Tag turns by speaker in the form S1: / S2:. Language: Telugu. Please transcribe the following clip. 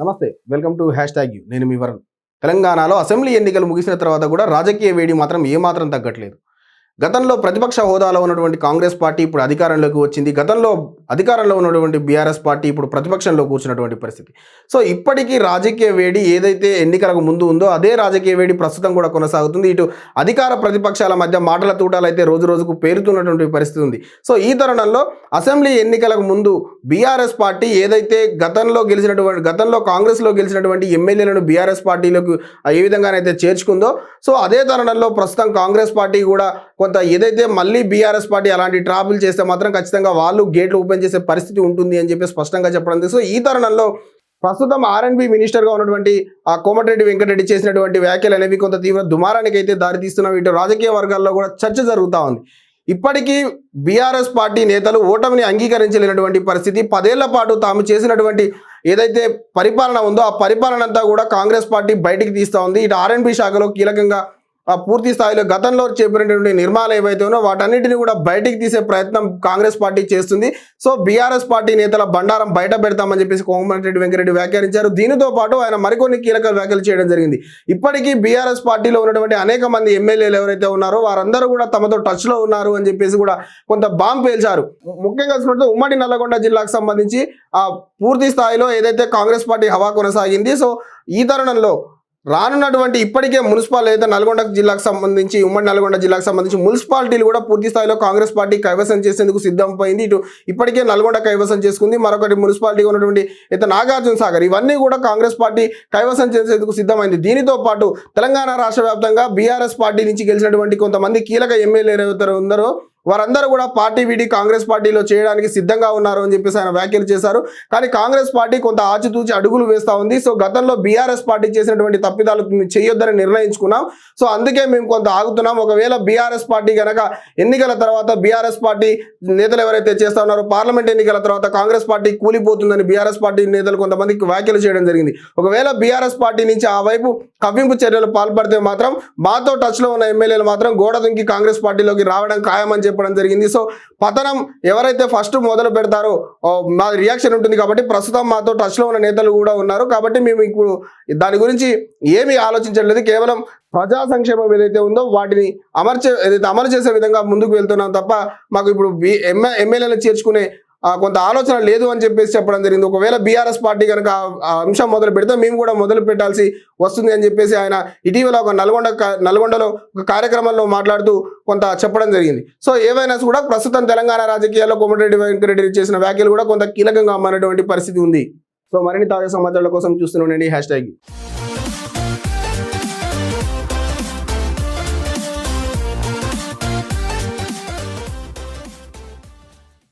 S1: నమస్తే welcome to hashtag U. నేను మీ వరుణ్. తెలంగాణలో అసెంబ్లీ ఎన్నికలు ముగిసిన తర్వాత కూడా రాజకీయ వేడి మాత్రం ఏమాత్రం తగ్గట్లేదు. గతంలో ప్రతిపక్ష హోదాలో ఉన్నటువంటి కాంగ్రెస్ పార్టీ ఇప్పుడు అధికారంలోకి వచ్చింది. గతంలో అధికారంలో ఉన్నటువంటి బీఆర్ఎస్ పార్టీ ఇప్పుడు ప్రతిపక్షంలో కూర్చున్నటువంటి పరిస్థితి. సో ఇప్పటికీ రాజకీయ వేడి ఏదైతే ఎన్నికలకు ముందు ఉందో అదే రాజకీయ వేడి ప్రస్తుతం కూడా కొనసాగుతుంది. ఇటు అధికార ప్రతిపక్షాల మధ్య మాటల తూటాలు అయితే రోజు రోజుకు పేరుతున్నటువంటి పరిస్థితి ఉంది. సో ఈ తరుణంలో అసెంబ్లీ ఎన్నికలకు ముందు బీఆర్ఎస్ పార్టీ ఏదైతే గతంలో గెలిచినటువంటి గతంలో కాంగ్రెస్లో గెలిచినటువంటి ఎమ్మెల్యేలను బీఆర్ఎస్ పార్టీలోకి ఏ విధంగానైతే చేర్చుకుందో సో అదే తరుణంలో ప్రస్తుతం కాంగ్రెస్ పార్టీ కూడా కొంత ఏదైతే మళ్ళీ బీఆర్ఎస్ పార్టీ అలాంటి ట్రాబుల్ చేస్తే మాత్రం ఖచ్చితంగా వాళ్ళు గేట్లు ఓపెన్ చేసే పరిస్థితి ఉంటుంది అని చెప్పి స్పష్టంగా చెప్పడం సో ఈ తరుణంలో ప్రస్తుతం ఆర్ఎన్బి మినిస్టర్గా ఉన్నటువంటి ఆ కోమటిరెడ్డి వెంకటరెడ్డి చేసినటువంటి వ్యాఖ్యలు అనేవి కొంత తీవ్ర దుమారానికి అయితే దారితీస్తున్నాం ఇటు రాజకీయ వర్గాల్లో కూడా చర్చ జరుగుతూ ఉంది. ఇప్పటికీ బీఆర్ఎస్ పార్టీ నేతలు ఓటమిని అంగీకరించలేనటువంటి పరిస్థితి. పదేళ్ళ పాటు తాము చేసినటువంటి ఏదైతే పరిపాలన ఉందో ఆ పరిపాలన అంతా కూడా కాంగ్రెస్ పార్టీ బయటికి తీస్తూ ఉంది. ఇటు ఆర్ఎన్బి శాఖలో కీలకంగా పూర్తి స్థాయిలో గతంలో చెప్పినటువంటి నిర్మాణాలు ఏవైతే ఉన్నో వాటన్నిటిని కూడా బయటికి తీసే ప్రయత్నం కాంగ్రెస్ పార్టీ చేస్తుంది. సో బీఆర్ఎస్ పార్టీ నేతల బండారం బయట పెడతామని చెప్పేసి కోమటిరెడ్డి వెంకరెడ్డి వ్యాఖ్యానించారు. దీనితో పాటు ఆయన మరికొన్ని కీలక వ్యాఖ్యలు చేయడం జరిగింది. ఇప్పటికీ బీఆర్ఎస్ పార్టీలో ఉన్నటువంటి అనేక మంది ఎమ్మెల్యేలు ఎవరైతే ఉన్నారో వారందరూ కూడా తమతో టచ్లో ఉన్నారు అని చెప్పేసి కూడా కొంత బాంబు పేల్చారు. ముఖ్యంగా చూసినట్టు ఉమ్మడి నల్లగొండ జిల్లాకు సంబంధించి ఆ పూర్తి స్థాయిలో ఏదైతే కాంగ్రెస్ పార్టీ హవా కొనసాగింది సో ఈ తరుణంలో రానున్నటువంటి ఇప్పటికే మున్సిపల్ అయితే నల్గొండ జిల్లాకు సంబంధించి ఉమ్మడి నల్గొండ జిల్లాకు సంబంధించి మున్సిపాలిటీలు కూడా పూర్తి స్థాయిలో కాంగ్రెస్ పార్టీ కైవసం చేసేందుకు సిద్ధమైంది ఇటు ఇప్పటికే నల్గొండ కైవసం చేసుకుంది. మరొకటి మున్సిపాలిటీ ఉన్నటువంటి అయితే నాగార్జున సాగర్ ఇవన్నీ కూడా కాంగ్రెస్ పార్టీ కైవసం చేసేందుకు సిద్ధమైంది. దీనితో పాటు తెలంగాణ రాష్ట్ర వ్యాప్తంగా బీఆర్ఎస్ పార్టీ నుంచి గెలిచినటువంటి కొంతమంది కీలక ఎమ్మెల్యేలు ఎవరైతే ఉన్నారో వారందరూ కూడా పార్టీ వీడి కాంగ్రెస్ పార్టీలో చేయడానికి సిద్ధంగా ఉన్నారు అని చెప్పేసి ఆయన వ్యాఖ్యలు చేశారు. కానీ కాంగ్రెస్ పార్టీ కొంత ఆచితూచి అడుగులు వేస్తూ ఉంది. సో గతంలో బీఆర్ఎస్ పార్టీ చేసినటువంటి తప్పిదాలు మేము చేయొద్దని నిర్ణయించుకున్నాం. సో అందుకే మేము కొంత ఆగుతున్నాం. ఒకవేళ బీఆర్ఎస్ పార్టీ కనుక ఎన్నికల తర్వాత బీఆర్ఎస్ పార్టీ నేతలు ఎవరైతే చేస్తా ఉన్నారో పార్లమెంట్ ఎన్నికల తర్వాత కాంగ్రెస్ పార్టీ కూలిపోతుందని బీఆర్ఎస్ పార్టీ నేతలు కొంతమందికి వ్యాఖ్యలు చేయడం జరిగింది. ఒకవేళ బీఆర్ఎస్ పార్టీ నుంచి ఆ వైపు కవ్వింపు చర్యలు పాల్పడితే మాత్రం మాతో టచ్లో ఉన్న ఎమ్మెల్యేలు మాత్రం గోడ దుంకి కాంగ్రెస్ పార్టీలోకి రావడం ఖాయమని చెప్పడం జరిగింది. సో పతనం ఎవరైతే ఫస్ట్ మొదలు పెడతారో మా రియాక్షన్ ఉంటుంది కాబట్టి ప్రస్తుతం మాతో టచ్లో ఉన్న నేతలు కూడా ఉన్నారు. కాబట్టి మేము ఇప్పుడు దాని గురించి ఏమీ ఆలోచించట్లేదు. కేవలం ప్రజా సంక్షేమం ఏదైతే ఉందో వాటిని అమర్చే ఏదైతే అమలు చేసే విధంగా ముందుకు వెళ్తున్నాం తప్ప మాకు ఇప్పుడు బి- ఎమ్మె ఎమ్మెల్యేలు చేర్చుకునే కొంత ఆలోచన లేదు అని చెప్పేసి చెప్పడం జరిగింది. ఒకవేళ బీఆర్ఎస్ పార్టీ కనుక ఆ- అంశం మొదలు పెడితే మేము కూడా మొదలు పెట్టాల్సి వస్తుంది అని చెప్పేసి ఆయన ఇటీవల ఒక నల్గొండ నల్గొండలో ఒక కార్యక్రమంలో మాట్లాడుతూ కొంత చెప్పడం జరిగింది. సో ఏవైనా కూడా ప్రస్తుతం తెలంగాణ రాజకీయాల్లో కోమటిరెడ్డి వెంకరెడ్డి చేసిన వ్యాఖ్యలు కూడా కొంత కీలకంగా మారినటువంటి పరిస్థితి ఉంది. సో మరిన్ని తాజా సమాచారాల కోసం చూస్తూనే హ్యాష్ ట్యాగ్